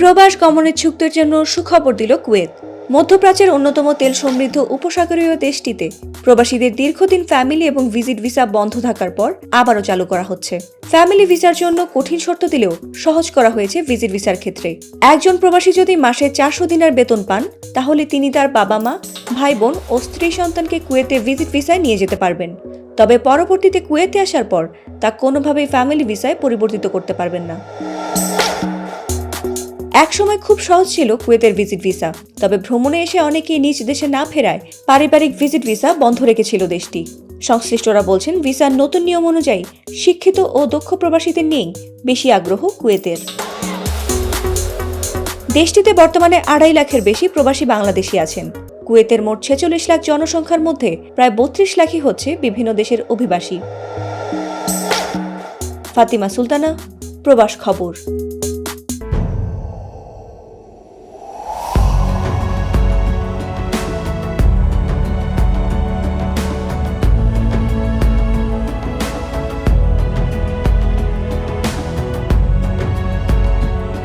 প্রবাস গমনেচ্ছুকদের জন্য সুখবর দিল কুয়েত। মধ্যপ্রাচ্যের অন্যতম তেল সমৃদ্ধ উপসাগরীয় দেশটিতে প্রবাসীদের দীর্ঘদিন ফ্যামিলি এবং ভিজিট ভিসা বন্ধ থাকার পর আবারও চালু করা হচ্ছে। ফ্যামিলি ভিসার জন্য কঠিন শর্ত দিলেও সহজ করা হয়েছে ভিজিট ভিসার ক্ষেত্রে। একজন প্রবাসী যদি মাসে চারশো দিনের বেতন পান, তাহলে তিনি তার বাবা মা ভাই বোন ও স্ত্রী সন্তানকে কুয়েতে ভিজিট ভিসায় নিয়ে যেতে পারবেন। তবে পরবর্তীতে কুয়েতে আসার পর তা কোনোভাবেই ফ্যামিলি ভিসায় পরিবর্তিত করতে পারবেন না। একসময় খুব সহজ ছিল কুয়েতের ভিজিট ভিসা। তবে ভ্রমণে এসে অনেকেই নিজ দেশে না ফেরায় পারিবারিক ভিজিট ভিসা বন্ধ রেখেছিল দেশটি। সংশ্লিষ্টরা বলছেন, ভিসার নতুন নিয়ম অনুযায়ী শিক্ষিত ও দক্ষ প্রবাসীদের নিয়েই বেশি আগ্রহ কুয়েতের। দেশটিতে বর্তমানে আড়াই লাখের বেশি প্রবাসী বাংলাদেশি আছেন। কুয়েতের মোট ছেচল্লিশ লাখ জনসংখ্যার মধ্যে প্রায় বত্রিশ লাখই হচ্ছে বিভিন্ন দেশের অভিবাসী। ফাতিমা সুলতানা, প্রবাস খবর।